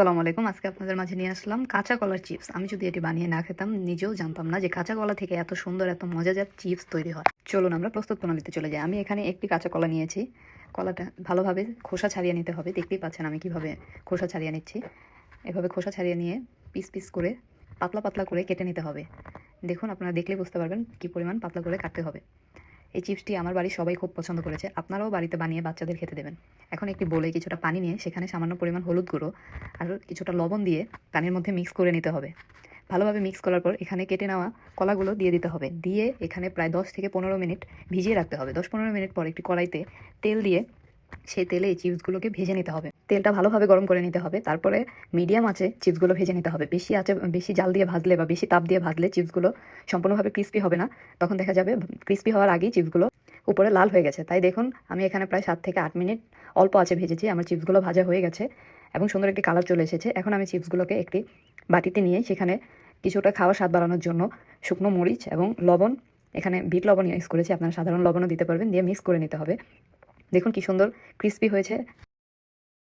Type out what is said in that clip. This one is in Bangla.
আসসালামু আলাইকুম। আজকে আপনাদের মাঝে নিয়ে আসলাম কাঁচা কলার চিপস। আমি যদি এটি বানিয়ে না খেতাম, নিজেও জানতাম না যে কাঁচা কলা থেকে এত সুন্দর, এত মজাদার চিপস তৈরি হয়। চলুন আমরা প্রস্তুত প্রণালীতে চলে যাই। আমি এখানে একটি কাঁচা কলা নিয়েছি। কলাটা ভালোভাবে খোসা ছাড়িয়ে নিতে হবে। দেখতেই পাচ্ছেন আমি কীভাবে খোসা ছাড়িয়ে নিচ্ছি। এভাবে খোসা ছাড়িয়ে নিয়ে পিস পিস করে পাতলা পাতলা করে কেটে নিতে হবে। দেখুন, আপনারা দেখলে বুঝতে পারবেন কি পরিমাণ পাতলা করে কাটতে হবে। এই চিপসটি আমার বাড়ির সবাই খুব পছন্দ করেছে। আপনারাও বাড়িতে বানিয়ে বাচ্চাদের খেতে দেবেন। এখন একটি বলে কিছুটা পানি নিয়ে সেখানে সামান্য পরিমাণ হলুদ গুঁড়ো আর কিছুটা লবণ দিয়ে পানির মধ্যে মিক্স করে নিতে হবে। ভালোভাবে মিক্স করার পর এখানে কেটে নেওয়া কলাগুলো দিয়ে দিতে হবে। দিয়ে এখানে প্রায় দশ থেকে পনেরো মিনিট ভিজিয়ে রাখতে হবে। দশ পনেরো মিনিট পর একটি কড়াইতে তেল দিয়ে সেই তেলে এই চিপসগুলোকে ভেজে নিতে হবে। তেলটা ভালোভাবে গরম করে নিতে হবে। তারপরে মিডিয়াম আছে চিপসগুলো ভেজে নিতে হবে। বেশি আছে বেশি জাল দিয়ে ভাজলে বা বেশি তাপ দিয়ে ভাজলে চিপসগুলো সম্পূর্ণভাবে ক্রিস্পি হবে না। তখন দেখা যাবে ক্রিস্পি হওয়ার আগেই চিপসগুলো উপরে লাল হয়ে গেছে। তাই দেখুন, আমি এখানে প্রায় সাত থেকে আট মিনিট অল্প আছে ভেজেছি। আমার চিপসগুলো ভাজা হয়ে গেছে এবং সুন্দর একটি কালার চলে এসেছে। এখন আমি চিপসগুলোকে একটি বাটিতে নিয়ে সেখানে কিছুটা খাওয়া স্বাদ বাড়ানোর জন্য শুকনো মরিচ এবং লবণ, এখানে বিট লবণ ইউজ করেছি। আপনারা সাধারণ লবণও দিতে পারবেন, দিয়ে মিক্স করে নিতে হবে। দেখুন কি সুন্দর ক্রিস্পি হয়েছে।